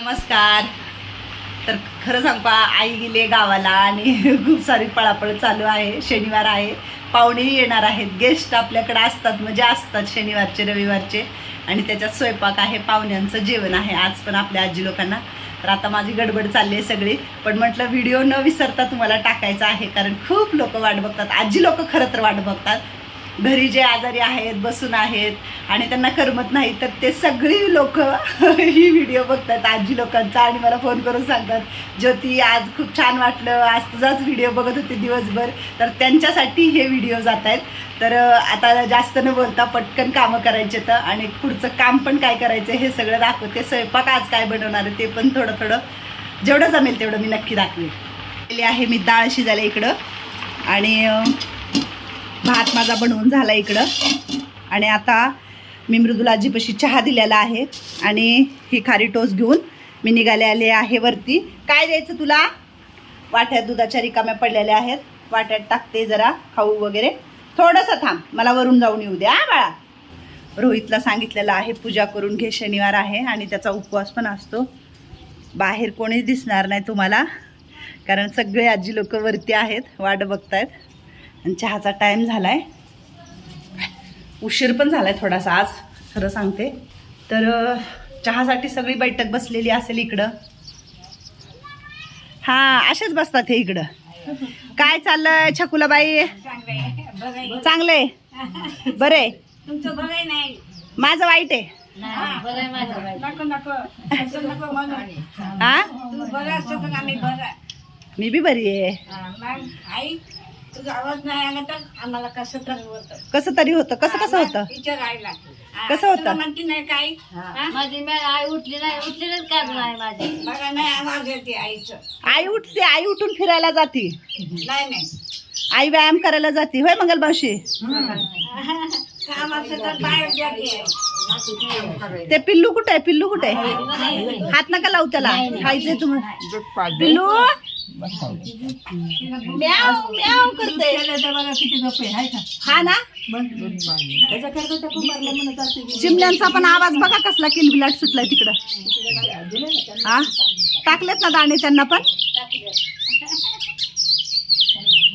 नमस्कार. तर खरं सांग का आई गेली गावाला आणि खूप सारी पळापळ चालू आहे. शनिवार आहे. पाहुणेही येणार आहेत. गेस्ट आपल्याकडे असतात म्हणजे असतात शनिवारचे रविवारचे. आणि त्याच्यात स्वयंपाक आहे पाहुण्यांचं जेवण आहे. आज पण आपल्या आजी लोकांना. तर आता माझी गडबड चालली आहे सगळी. पण म्हटलं व्हिडिओ न विसरता तुम्हाला टाकायचा आहे. कारण खूप लोक वाट बघतात. आजी लोक खरं तर वाट बघतात. घरी जे आजारी आहेत बसून आहेत आणि त्यांना करमत नाही तर ते सगळी लोक ही व्हिडिओ बघतात आजी लोकांचा. आणि मला फोन करून सांगतात ज्योती आज खूप छान वाटलं. आज तुझाच व्हिडिओ बघत होते दिवसभर. तर त्यांच्यासाठी हे व्हिडिओ जात आहेत. तर आता जास्त न बोलता पटकन कामं करायचे तर आणि पुढचं काम पण काय करायचं हे सगळं दाखवते. स्वयंपाक आज काय बनवणार आहे ते पण थोडं थोडं. जेवढं जमेल तेवढं मी नक्की दाखवेल. आहे मी डाळ शिजायला इकडं. आणि भात माझा बनवून झाला इकडं. आणि आता मी मृदुलाजीपाशी चहा दिलेला आहे. आणि ही खारी टोस घेऊन मी निघाले आले आहे वरती. काय द्यायचं तुला? वाट्यात दुधाच्या रिकाम्या पडलेल्या आहेत. वाट्यात टाकते जरा खाऊ वगैरे. थोडंसं थांब मला वरून जाऊन येऊ द्या बाळा. रोहितला सांगितलेलं आहे पूजा करून घे शनिवार आहे आणि त्याचा उपवास पण असतो. बाहेर कोणीच दिसणार नाही तुम्हाला कारण सगळे आजी लोक वरती आहेत वाट बघतायत. आणि चहाचा टाईम झालाय. उशीर पण झालाय थोडासा आज खरं सांगते. तर चहासाठी सगळी बैठक बसलेली असेल इकडं. हा असेच बसतात हे इकडं. काय चाललंय छकुलाबाई? चांगलंय बरे. तुमचं बरं नाही. माझं वाईट आहे. नको नको. असं नको म्हणू. हा? तू बरं असतं तर आम्ही बरं मी बी बरी आहे. हा, तुझा आवाज नाही आला तर आम्हाला कसं तर होतं. कसं तरी होतं? कसं कसं होतं? विचार आईला कसं होतं? तुला म्हणती नाही काय हा? माझी मॅ आई उठली नाही उठलीच का नाही माझी? बघा नाही आवाज येते आईचं. आई उठते आई उठून फिरायला जाते. नाही नाही. आई व्यायाम करायला जाते. होय मंगल मावशी? काम असं तर बाहेर जाते आई. ते पिल्लू कुठे आहे? पिल्लू कुठे आहे? हात नका लावू त्याला. खायचंय तुम्ही. पिल्लू? म्याव म्याव करते हा ना? चिमण्यांचा पण आवाज बघा कसला किलबिलाट सुटलाय तिकडं. हा? टाकलेत ना दाणे त्यांना पण?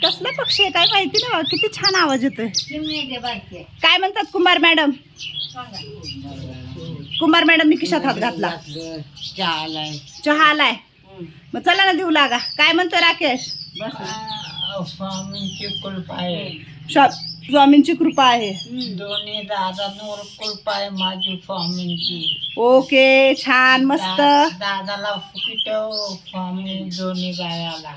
कसले पक्षी आहे? काय माहिती ना किती छान आवाज येतोय. काय म्हणतात कुमार मॅडम? कुमार मॅडमनी खिशात हात घातला. चहा आलाय. मग चला ना देऊ लागा. काय म्हणतोय राकेश? स्वामींची कृपा आहे. स्वा- स्वामींची कृपा आहे. दोन्ही दादांवर कृपा आहे माझी स्वामींची. ओके छान मस्त. दादाला फुकिटव स्वामी दोन्ही गायाला.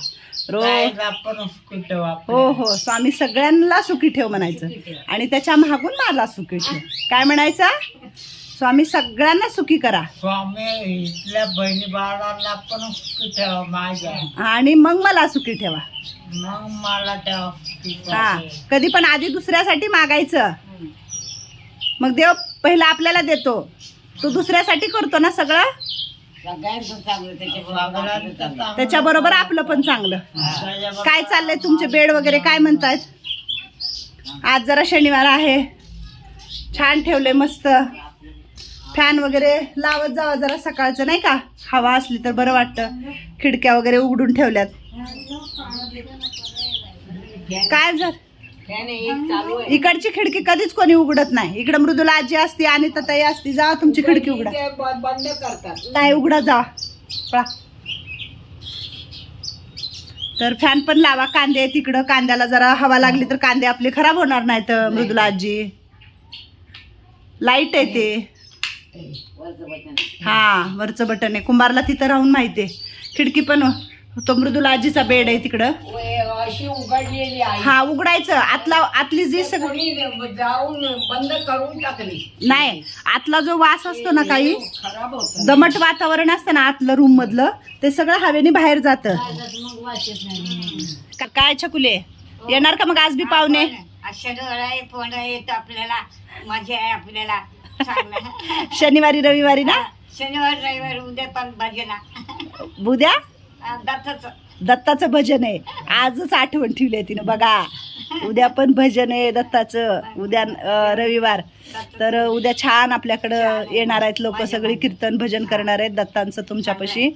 हो हो. स्वामी सगळ्यांना सुखी ठेव म्हणायचं. आणि त्याच्या मागून मला सुखी ठेव. काय म्हणायचं? स्वामी सगळ्यांना सुखी करा. स्वामी इथल्या बहिणी बाळाला पण फुकिटव माझ्या. आणि मग मला सुखी ठेवा. मग मला फुकिटव हा. कधी पण आधी दुसऱ्यासाठी मागायचं. मग देव पहिला आपल्याला देतो. तो दुसऱ्यासाठी करतो ना सगळं? त्याच्याबरोबर आपलं पण चांगलं. काय चाललंय तुमचे बेड वगैरे काय म्हणतायत आज जरा शनिवार आहे. छान ठेवले मस्त. फॅन वगैरे लावत जावा जरा सकाळचं नाही का? हवा असली तर बरं वाटतं. खिडक्या वगैरे उघडून ठेवल्यात. काय जर इकडची खिडकी कधीच कोणी उघडत नाही. इकडं मृदुला आजी असती आणि ताई असती. जा तुमची खिडकी उघडा. बंद करतात. नाही उघडा जा. तर फॅन पण लावा. कांदे तिकडं कांद्याला जरा हवा लागली तर कांदे आपले खराब होणार नाहीत मृदुला आजी. लाइट आहे ते. हा वरचं बटन आहे. कुंभारला तिथं राहून माहिती आहे. खिडकी पण तो मृदुला आजीचा बेड आहे तिकडं. अशी उघडलेली आहे हा उघडायचं. आतला आतली जी सगळं कोणी जाऊन बंद करून टाकली. नाही आतला जो वास असतो ना काही खराब होत. दमट वातावरण असतं ना आतलं रूम मधलं ते सगळं हवेने बाहेर जातं. मग वाचत नाही. का- काय छकुले? येणार का मग आज बी पाहुणे? अशा डोळा फोन येत आपल्याला. मजा आहे आपल्याला. चांगलं. शनिवारी रविवारी ना? शनिवार रविवार उद्या पण भजना उद्या? दत्तच. दत्ताचं भजन आहे. आजच आठवण ठेवली आहे तिनं बघा. उद्या पण भजन आहे दत्ताचं. उद्या रविवार. तर उद्या छान आपल्याकडं येणार आहेत लोक सगळी कीर्तन भजन करणार आहेत दत्तांचं तुमच्यापाशी.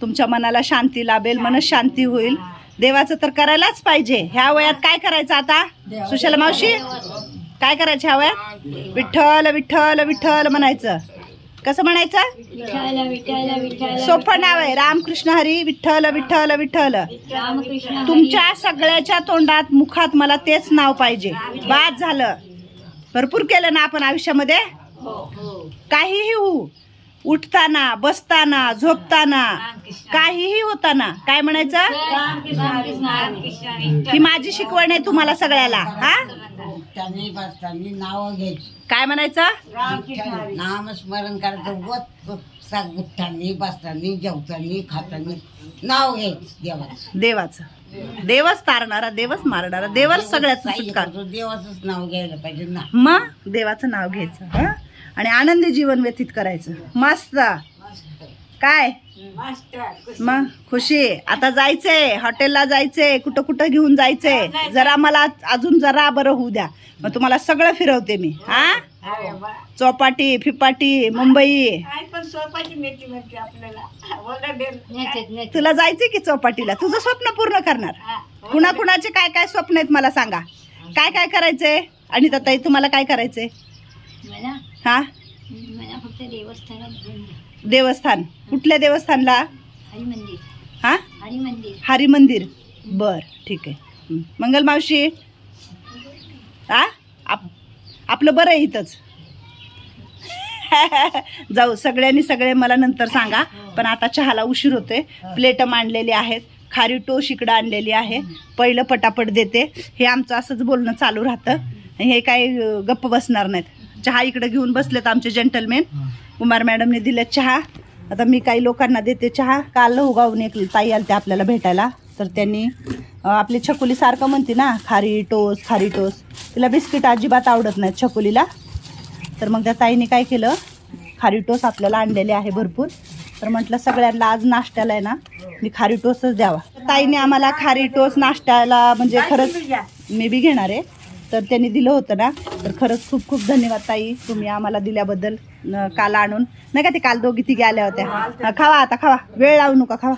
तुमच्या मनाला शांती लाभेल मन शांती होईल. देवाचं तर करायलाच पाहिजे. ह्या वयात काय करायचं आता? सुशल मावशी? काय करायचं ह्या वयात? विठ्ठल विठ्ठल विठ्ठल म्हणायचं. कसं म्हणायचं? सोपं नाव आहे. रामकृष्ण हरी विठ्ठल विठ्ठल विठ्ठल. तुमच्या सगळ्याच्या तोंडात मुखात मला तेच नाव पाहिजे. बाद झालं. भरपूर केलं ना आपण आयुष्यामध्ये? काहीही होऊ. उठताना बसताना झोपताना काहीही होताना. काय म्हणायचं? ही माझी शिकवण आहे तुम्हाला सगळ्याला. हा? बसतानी नाव घ्यायची काय म्हणायचं? नामस्मरण करायचं. वत उठतानी बसतानी जेवतानी खातानी. नाव घ्यायचं देवाचं. देवाचं. देवच तारणारा देवच मारणारा देवच सगळ्यात काही सुटका करतो देवाचंच नाव घ्यायला पाहिजे ना. मग देवाचं नाव घ्यायचं हं? आणि आनंदी जीवन व्यतीत करायचं. मस्त. काय? मग खुशी आता जायचंय हॉटेलला जायचंय कुठं कुठं घेऊन जायचंय. जरा मला अजून जरा बरं होऊ द्या. मग तुम्हाला सगळं फिरवते मी. हा? अरे वा. चौपाटी फिपाटी मुंबई. तुला जायचंय की चौपाटीला? तुझं स्वप्न पूर्ण करणार. हा. कुणा कुणाचे काय काय स्वप्न आहेत मला सांगा. काय काय करायचंय? आणि ताई तुम्हाला काय करायचंय? मला? हा? मला फक्त देवस्थानात घेऊन जा. देवस्थान कुठल्या देवस्थानला? हरी मंदिर. हा? हरी मंदिर. हरी मंदिर. बर ठीक आहे. हं. मंगल मावशी? हा आप आपलं बरं आहे इथंच. जाऊ सगळ्यांनी सगळे मला नंतर सांगा. पण आता चहाला उशीर होतोय. प्लेट मांडलेली आहेत. खारी टोश इकडं आणलेली आहे. पहिलं पटापट देते. हे आमचं असंच बोलणं चालू राहतं. हे काही अं, गप्प बसणार नाहीत. चहा इकडे घेऊन बसलेत आमचे जेंटलमेन कुमार मॅडमने दिले चहा. आता मी काही लोकांना देते चहा. काल उगावून एक ताई आलते आपल्याला भेटायला. तर त्यांनी आपली छकुली सारखं म्हणते ना खारी टोस खारी टोस. तिला बिस्किट अजिबात आवडत नाहीत छकुलीला. तर मग त्या ताईने काय केलं? खारी टोस आपल्याला आणलेले आहे भरपूर. तर म्हटलं सगळ्यांना आज नाश्त्याला आहे ना मी खारी टोसच द्यावा. ताईने आम्हाला खारी टोस नाश्त्याला म्हणजे खरंच मी बी घेणार आहे. तर त्यांनी दिलं होतं ना. तर खरंच खूप खूप धन्यवाद ताई. तुम्ही आम्हाला दिल्याबद्दल काल आणून. नाही का ते काल दोघी तिघी आल्या होत्या. हा, खावा आता खावा. वेळ लावू नका खावा.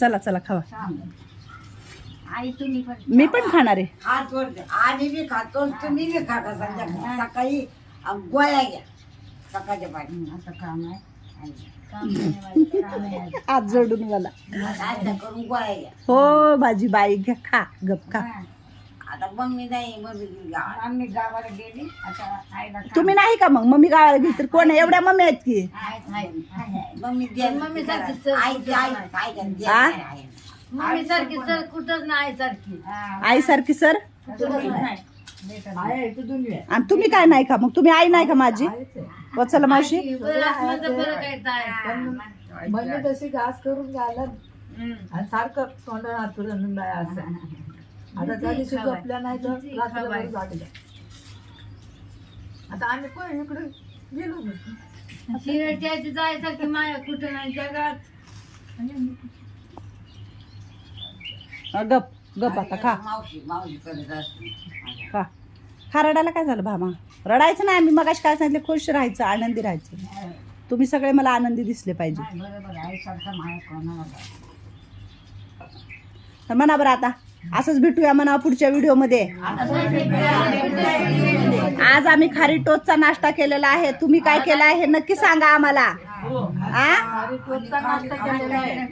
चला चला खावा. आई तुम्ही पण मी पण खाणार आहे. आणि बी खातो तुम्ही बी खाता संध्याकाळी. सकाळी अं, गोळ्या घ्या. सकाळच्या पाठी असं काम आहे. हात जोडून मला हो भाजी बाई घ्या खा गप खा. आता मम्मी नाही मम्मी गेली गावाला. आम्ही गावाला गेली आता आईला तुम्ही नाही का मग? मम्मी गावाला गेली तर कोण आहे? एवढ्या मम्मी आहेत की. मम्मी सारखी सर कुठंच नाही आई सारखी सर? कुठंच नाही. आणि तुम्ही काय नाही का मग तुम्ही आई नाही का माझी? वत्सला मावशी. म्हणजे तशी घास करून घालत आणि सारखं तोंडाला बाया असं. आता त्या दिवशी झोपल्या नाही तर रात्रभर जागल्या. आता आम्ही कोण इकडे गेलो नाही. शिरडच्या जायसारखी माया कुठं नाही जगात. गप गप आता खा. मावशी मावशी करत असते. खा रडायला काय झालं भामा? रडायचं नाही आम्ही मगाशी काय सांगितलं खुश राहायचं आनंदी राहायचं. तुम्ही सगळे मला आनंदी दिसले पाहिजे. तर म्हणा बरं आता असंच भेटूया म्हणा पुढच्या व्हिडिओमध्ये. आज आम्ही खारी टोचचा नाश्ता केलेला आहे. तुम्ही काय केला आहे नक्की सांगा आम्हाला. आ? अरे टोचचा नाश्ता केलेला आहे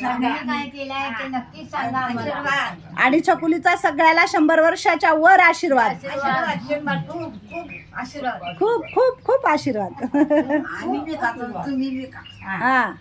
सगळ्यांनी काय केलंय ते नक्कीच सांगा आम्हाला. आणि छकुलीचा सगळ्याला शंभर वर्षाच्या वर आशीर्वाद. आशीर्वाद खूप खूप आशीर्वाद खूप खूप खूप आशीर्वाद. आम्ही बी खातो तुम्ही बी खा. हा.